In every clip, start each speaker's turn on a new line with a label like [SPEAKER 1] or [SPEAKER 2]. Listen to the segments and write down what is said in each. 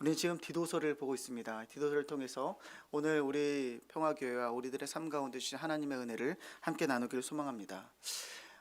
[SPEAKER 1] 우리는 지금 디도서를 보고 있습니다. 디도서를 통해서 오늘 우리 평화교회와 우리들의 삶 가운데 주신 하나님의 은혜를 함께 나누기를 소망합니다.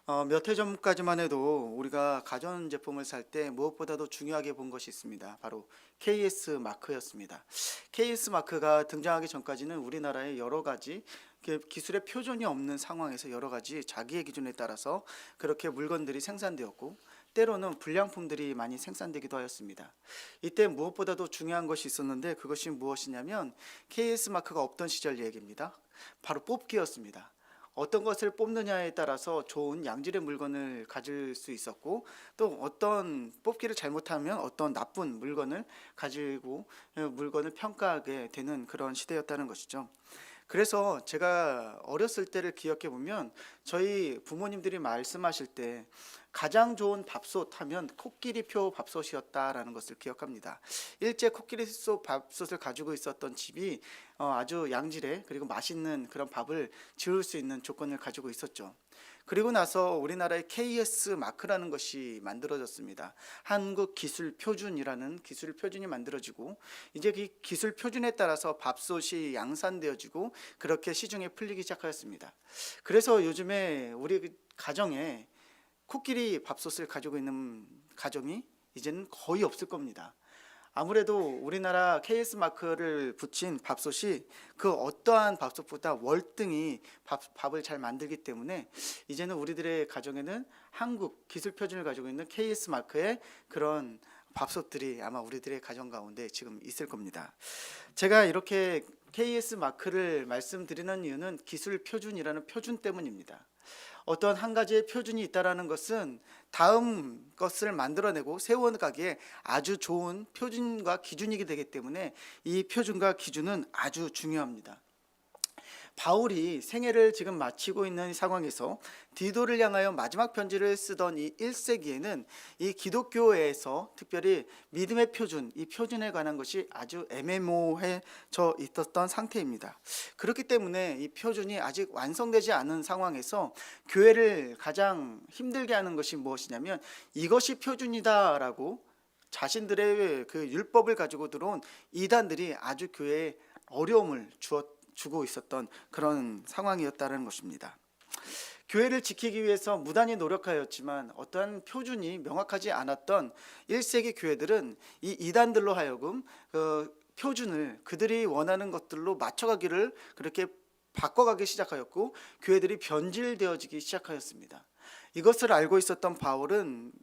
[SPEAKER 1] 어, 몇해 전까지만 해도 우리가 가전 제품을 살 때 무엇보다도 중요하게 본 것이 있습니다. 바로 KS 마크였습니다. KS 마크가 등장하기 전까지는 우리나라에 여러 가지 그 기술의 표준이 없는 상황에서 여러 가지 자기의 기준에 따라서 그렇게 물건들이 생산되었고 때로는 불량품들이 많이 생산되기도 하였습니다. 이때 무엇보다도 중요한 것이 있었는데 그것이 무엇이냐면 KS 마크가 없던 시절 얘기입니다. 바로 뽑기였습니다. 어떤 것을 뽑느냐에 따라서 좋은 양질의 물건을 가질 수 있었고 또 어떤 뽑기를 잘못하면 어떤 나쁜 물건을 가지고 어, 물건을 평가하게 되는 그런 시대였다는 것이죠. 그래서 제가 어렸을 때를 기억해 보면 저희 부모님들이 말씀하실 때 가장 좋은 밥솥 하면 코끼리표 밥솥이었다라는 것을 기억합니다. 일제 코끼리표 밥솥을 가지고 있었던 집이 어, 아주 양질의 그리고 맛있는 그런 밥을 지을 수 있는 조건을 가지고 있었죠. 그리고 나서 우리나라의 KS 마크라는 것이 만들어졌습니다. 한국 기술 표준이라는 기술 표준이 만들어지고 이제 그 기술 표준에 따라서 밥솥이 양산되어지고 그렇게 시중에 풀리기 시작하였습니다. 그래서 요즘에 우리 그 가정에 코끼리 밥솥을 가지고 있는 가정이 이제는 거의 없을 겁니다. 아무래도 우리나라 KS 마크를 붙인 밥솥이 그 어떠한 밥솥보다 월등히 밥, 밥을 잘 만들기 때문에 이제는 우리들의 가정에는 한국 기술 표준을 가지고 있는 KS 마크의 그런 밥솥들이 아마 우리들의 가정 가운데 지금 있을 겁니다. 제가 이렇게 KS 마크를 말씀드리는 이유는 기술 표준이라는 표준 때문입니다. 어떤 한 가지의 표준이 있다라는 것은 다음 것을 만들어내고 세워가기에 아주 좋은 표준과 기준이게 되기 때문에 이 표준과 기준은 아주 중요합니다. 바울이 생애를 지금 마치고 있는 상황에서 디도를 향하여 마지막 편지를 쓰던 이 1세기에는 이 기독교에서 특별히 믿음의 표준, 이 표준에 관한 것이 아주 애매모해져 있었던 상태입니다. 그렇기 때문에 이 표준이 아직 완성되지 않은 상황에서 교회를 가장 힘들게 하는 것이 무엇이냐면 이것이 표준이다라고 자신들의 그 율법을 가지고 들어온 이단들이 아주 교회에 어려움을 주었 주고 있었던 그런 상황이었다는 것입니다. 교회를 지키기 위해서 무단히 노력하였지만 어떠한 표준이 명확하지 않았던 1세기 교회들은 이 이단들로 하여금 그 표준을 그들이 원하는 것들로 맞춰가기를 그렇게 바꿔가기 시작하였고 교회들이 변질되어지기 시작하였습니다. 이것을 알고 있었던 바울은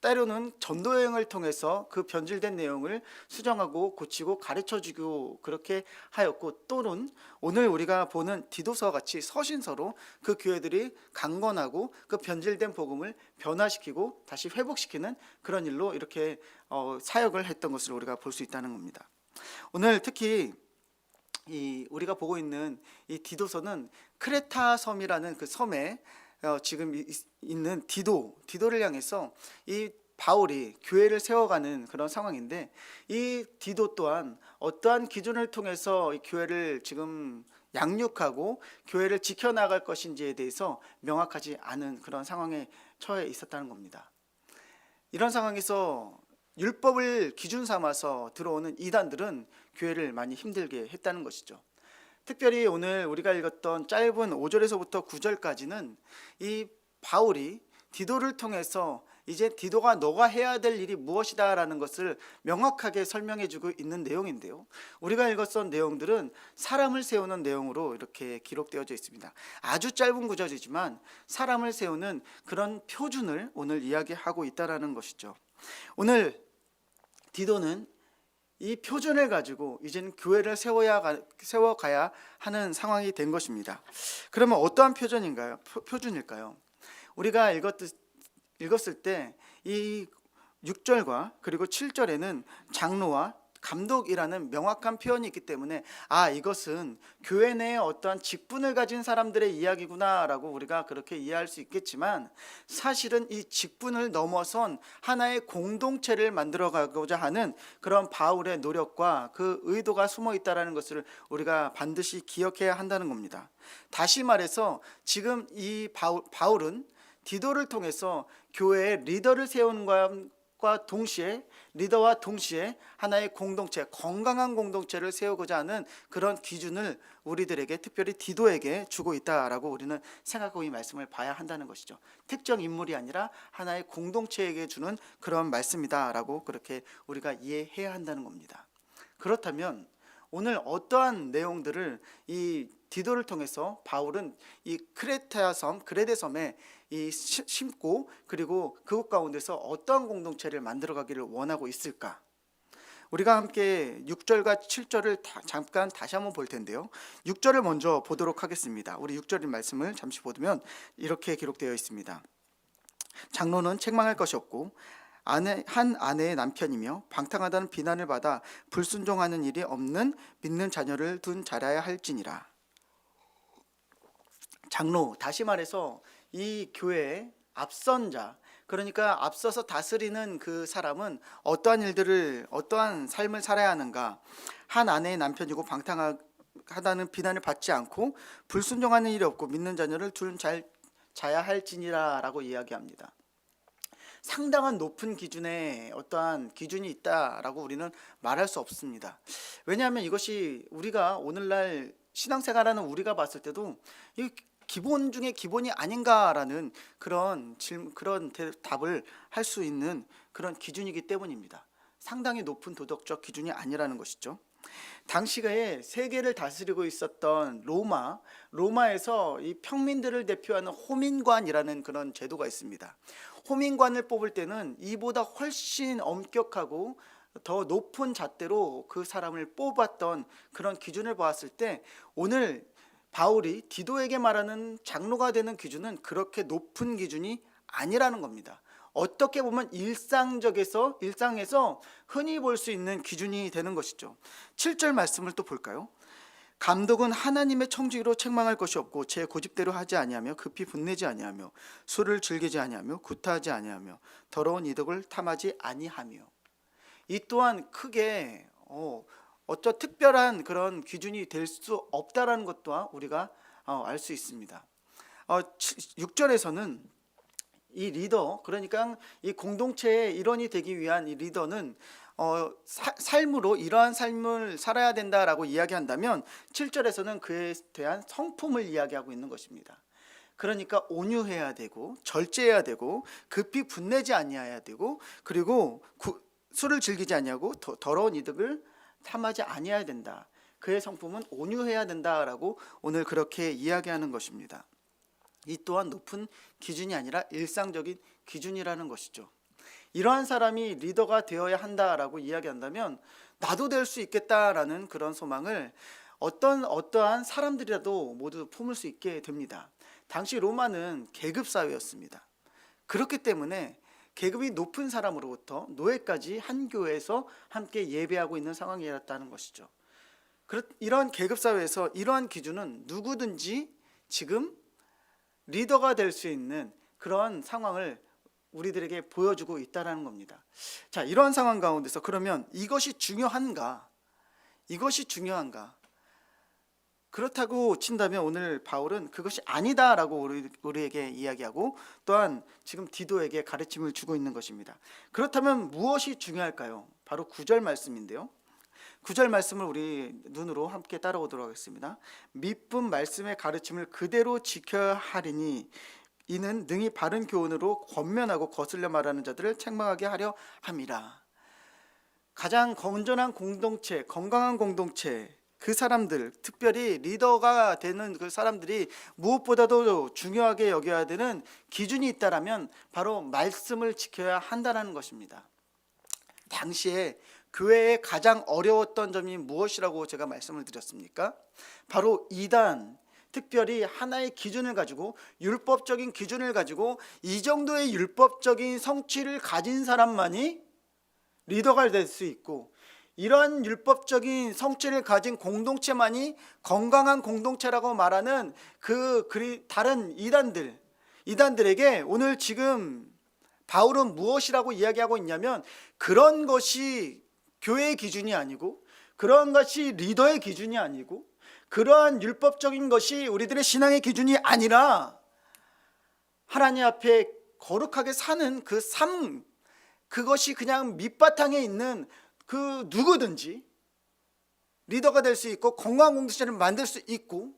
[SPEAKER 1] 때로는 전도 여행을 통해서 그 변질된 내용을 수정하고 고치고 가르쳐 주고 그렇게 하였고 또는 오늘 우리가 보는 디도서 같이 서신서로 그 교회들이 강건하고 그 변질된 복음을 변화시키고 다시 회복시키는 그런 일로 이렇게 어, 사역을 했던 것을 우리가 볼 수 있다는 겁니다. 오늘 특히 이 우리가 보고 있는 이 디도서는 크레타 섬이라는 그 섬에 어, 지금 이- 있는 디도 디도를 향해서 이 바울이 교회를 세워가는 그런 상황인데 이 디도 또한 어떠한 기준을 통해서 이 교회를 지금 양육하고 교회를 지켜나갈 것인지에 대해서 명확하지 않은 그런 상황에 처해 있었다는 겁니다. 이런 상황에서 율법을 기준 삼아서 들어오는 이단들은 교회를 많이 힘들게 했다는 것이죠. 특별히 오늘 우리가 읽었던 짧은 5절에서부터 9절까지는 이 바울이 디도를 통해서 이제 디도가 너가 해야 될 일이 무엇이다라는 것을 명확하게 설명해 주고 있는 내용인데요. 우리가 읽었던 내용들은 사람을 세우는 내용으로 이렇게 기록되어져 있습니다. 아주 짧은 구절이지만 사람을 세우는 그런 표준을 오늘 이야기하고 있다라는 것이죠. 오늘 디도는 이 표준을 가지고 이제는 교회를 세워야 가- 세워가야 하는 상황이 된 것입니다. 그러면 어떠한 표준인가요? 표- 표준일까요? 우리가 읽었, 읽었을 때 이 6절과 그리고 7절에는 장로와 감독이라는 명확한 표현이 있기 때문에 아 이것은 교회 내에 어떠한 직분을 가진 사람들의 이야기구나라고 우리가 그렇게 이해할 수 있겠지만 사실은 이 직분을 넘어선 하나의 공동체를 만들어 가고자 하는 그런 바울의 노력과 그 의도가 숨어 있다라는 것을 우리가 반드시 기억해야 한다는 겁니다. 다시 말해서 지금 이 바울, 바울은 디도를 통해서 교회의 리더를 세우는 것 리더와 동시에 리더와 동시에 하나의 공동체, 건강한 공동체를 세우고자 하는 그런 기준을 우리들에게 특별히 디도에게 주고 있다라고 우리는 생각하고 이 말씀을 봐야 한다는 것이죠. 특정 인물이 아니라 하나의 공동체에게 주는 그런 말씀이다라고 그렇게 우리가 이해해야 한다는 겁니다. 그렇다면 오늘 어떠한 내용들을 이 디도를 통해서 바울은 이 크레타 섬, 그레데 섬에 이 시- 심고 그리고 그곳 가운데서 어떠한 공동체를 만들어 가기를 원하고 있을까? 우리가 함께 6절과 7절을 다, 잠깐 다시 한번 볼 텐데요. 6절을 먼저 보도록 하겠습니다. 우리 6절의 말씀을 잠시 보면 이렇게 기록되어 있습니다. 장로는 책망할 것이 없고 아내 한 아내의 남편이며 방탕하다는 비난을 받아 불순종하는 일이 없는 믿는 자녀를 둔 자라야 할지니라. 장로 다시 말해서 이 교회의 앞선 자 그러니까 앞서서 다스리는 그 사람은 어떠한 일들을 어떠한 삶을 살아야 하는가 한 아내의 남편이고 방탕하다는 비난을 받지 않고 불순종하는 일이 없고 믿는 자녀를 둘 잘 자야 할지니라 라고 이야기합니다. 상당한 높은 기준에 어떠한 기준이 있다라고 우리는 말할 수 없습니다. 왜냐하면 이것이 우리가 오늘날 신앙생활하는 우리가 봤을 때도 이 기본 중에 기본이 아닌가라는 그런 질문, 그런 대- 답을 할 수 있는 그런 기준이기 때문입니다. 상당히 높은 도덕적 기준이 아니라는 것이죠. 당시에 세계를 다스리고 있었던 로마, 로마에서 이 평민들을 대표하는 호민관이라는 그런 제도가 있습니다. 호민관을 뽑을 때는 이보다 훨씬 엄격하고 더 높은 잣대로 그 사람을 뽑았던 그런 기준을 보았을 때 오늘 바울이 디도에게 말하는 장로가 되는 기준은 그렇게 높은 기준이 아니라는 겁니다. 어떻게 보면 일상적에서 일상에서 흔히 볼 수 있는 기준이 되는 것이죠. 7절 말씀을 또 볼까요? 감독은 하나님의 청지기로 책망할 것이 없고 제 고집대로 하지 아니하며 급히 분내지 아니하며 술을 즐기지 아니하며 구타하지 아니하며 더러운 이득을 탐하지 아니하며 이 또한 크게 어, 어떤 특별한 그런 기준이 될 수 없다라는 것 또한 우리가 어, 알수 있습니다. 어, 6절에서는 이 리더 그러니까 이 공동체의 일원이 되기 위한 이 리더는 어, 사- 삶으로 이러한 삶을 살아야 된다라고 이야기한다면 7절에서는 그에 대한 성품을 이야기하고 있는 것입니다. 그러니까 온유해야 되고 절제해야 되고 급히 분내지 아니해야 되고 그리고 구- 술을 즐기지 아니하고 더, 더러운 이득을 탐하지 아니해야 된다. 그의 성품은 온유해야 된다라고 오늘 그렇게 이야기하는 것입니다. 이 또한 높은 기준이 아니라 일상적인 기준이라는 것이죠. 이러한 사람이 리더가 되어야 한다라고 이야기한다면 나도 될 수 있겠다라는 그런 소망을 어떤 어떠한 사람들이라도 모두 품을 수 있게 됩니다. 당시 로마는 계급 사회였습니다. 그렇기 때문에 계급이 높은 사람으로부터 노예까지 한 교회에서 함께 예배하고 있는 상황이었다는 것이죠. 이런 계급 사회에서 이러한 기준은 누구든지 지금 리더가 될 수 있는 그런 상황을 우리들에게 보여주고 있다라는 겁니다. 자, 이러한 상황 가운데서 그러면 이것이 중요한가? 이것이 중요한가? 그렇다고 친다면 오늘 바울은 그것이 아니다라고 우리, 우리에게 이야기하고 또한 지금 디도에게 가르침을 주고 있는 것입니다. 그렇다면 무엇이 중요할까요? 바로 구절 말씀인데요. 구절 말씀을 우리 눈으로 함께 따라오도록 하겠습니다. 미쁜 말씀의 가르침을 그대로 지켜야 하리니 이는 능히 바른 교훈으로 권면하고 거슬려 말하는 자들을 책망하게 하려 함이라. 가장 건전한 공동체, 건강한 공동체, 그 사람들, 특별히 리더가 되는 그 사람들이 무엇보다도 중요하게 여겨야 되는 기준이 있다라면 바로 말씀을 지켜야 한다라는 것입니다. 당시에 교회에 가장 어려웠던 점이 무엇이라고 제가 말씀을 드렸습니까? 바로 이단, 특별히 하나의 기준을 가지고 율법적인 기준을 가지고 이 정도의 율법적인 성취를 가진 사람만이 리더가 될 수 있고 이러한 율법적인 성취를 가진 공동체만이 건강한 공동체라고 말하는 그 다른 이단들 이단들에게 오늘 지금 바울은 무엇이라고 이야기하고 있냐면 그런 것이 교회의 기준이 아니고 그런 것이 리더의 기준이 아니고 그러한 율법적인 것이 우리들의 신앙의 기준이 아니라 하나님 앞에 거룩하게 사는 그 삶, 그것이 그냥 밑바탕에 있는 그 누구든지 리더가 될 수 있고 건강한 공동체를 만들 수 있고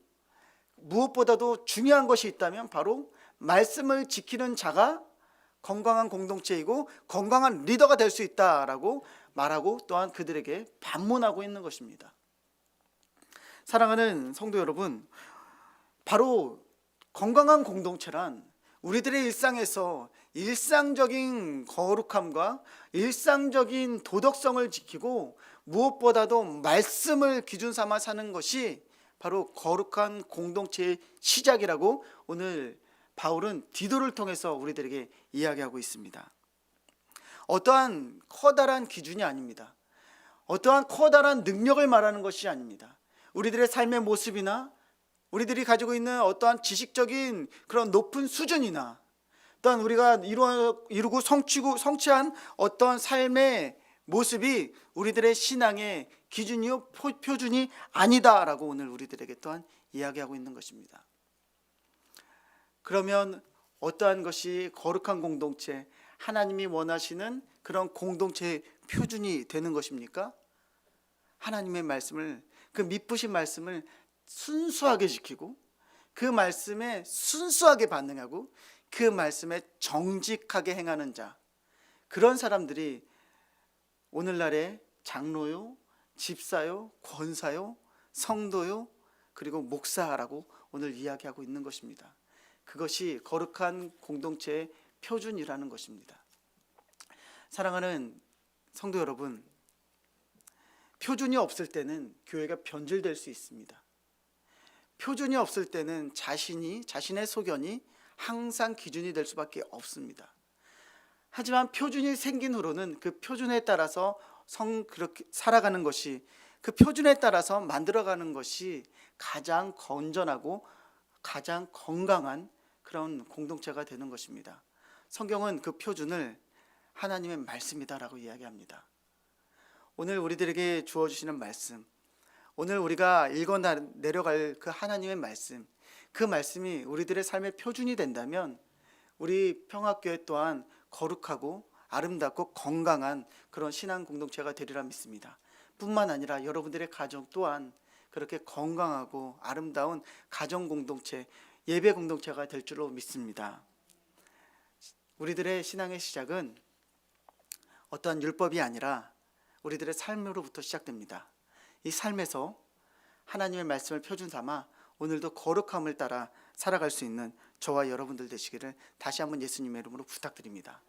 [SPEAKER 1] 무엇보다도 중요한 것이 있다면 바로 말씀을 지키는 자가 건강한 공동체이고 건강한 리더가 될 수 있다라고 말하고 또한 그들에게 반문하고 있는 것입니다. 사랑하는 성도 여러분, 바로 건강한 공동체란 우리들의 일상에서 일상적인 거룩함과 일상적인 도덕성을 지키고 무엇보다도 말씀을 기준 삼아 사는 것이 바로 거룩한 공동체의 시작이라고 오늘 바울은 디도를 통해서 우리들에게 이야기하고 있습니다. 어떠한 커다란 기준이 아닙니다. 어떠한 커다란 능력을 말하는 것이 아닙니다. 우리들의 삶의 모습이나 우리들이 가지고 있는 어떠한 지식적인 그런 높은 수준이나 또한 우리가 이루, 이루고 성취고 성취한 어떤 삶의 모습이 우리들의 신앙의 기준이요 표- 표준이 아니다라고 오늘 우리들에게 또한 이야기하고 있는 것입니다. 그러면 어떠한 것이 거룩한 공동체, 하나님이 원하시는 그런 공동체의 표준이 되는 것입니까? 하나님의 말씀을 그 믿부신 말씀을 순수하게 지키고 그 말씀에 순수하게 반응하고 그 말씀에 정직하게 행하는 자 그런 사람들이 오늘날의 장로요, 집사요, 권사요, 성도요, 그리고 목사라고 오늘 이야기하고 있는 것입니다. 그것이 거룩한 공동체의 표준이라는 것입니다. 사랑하는 성도 여러분, 표준이 없을 때는 교회가 변질될 수 있습니다. 표준이 없을 때는 자신이 자신의 소견이 항상 기준이 될 수밖에 없습니다. 하지만 표준이 생긴 후로는 그 표준에 따라서 성 그렇게 살아가는 것이 그 표준에 따라서 만들어가는 것이 가장 건전하고 가장 건강한 그런 공동체가 되는 것입니다. 성경은 그 표준을 하나님의 말씀이다라고 이야기합니다. 오늘 우리들에게 주어 주시는 말씀, 오늘 우리가 읽어 나- 내려갈 그 하나님의 말씀, 그 말씀이 우리들의 삶의 표준이 된다면 우리 평화교회 또한 거룩하고 아름답고 건강한 그런 신앙 공동체가 되리라 믿습니다. 뿐만 아니라 여러분들의 가정 또한 그렇게 건강하고 아름다운 가정 공동체, 예배 공동체가 될 줄로 믿습니다. 우리들의 신앙의 시작은 어떠한 율법이 아니라 우리들의 삶으로부터 시작됩니다. 이 삶에서 하나님의 말씀을 표준 삼아 오늘도 거룩함을 따라 살아갈 수 있는 저와 여러분들 되시기를 다시 한번 예수님의 이름으로 부탁드립니다.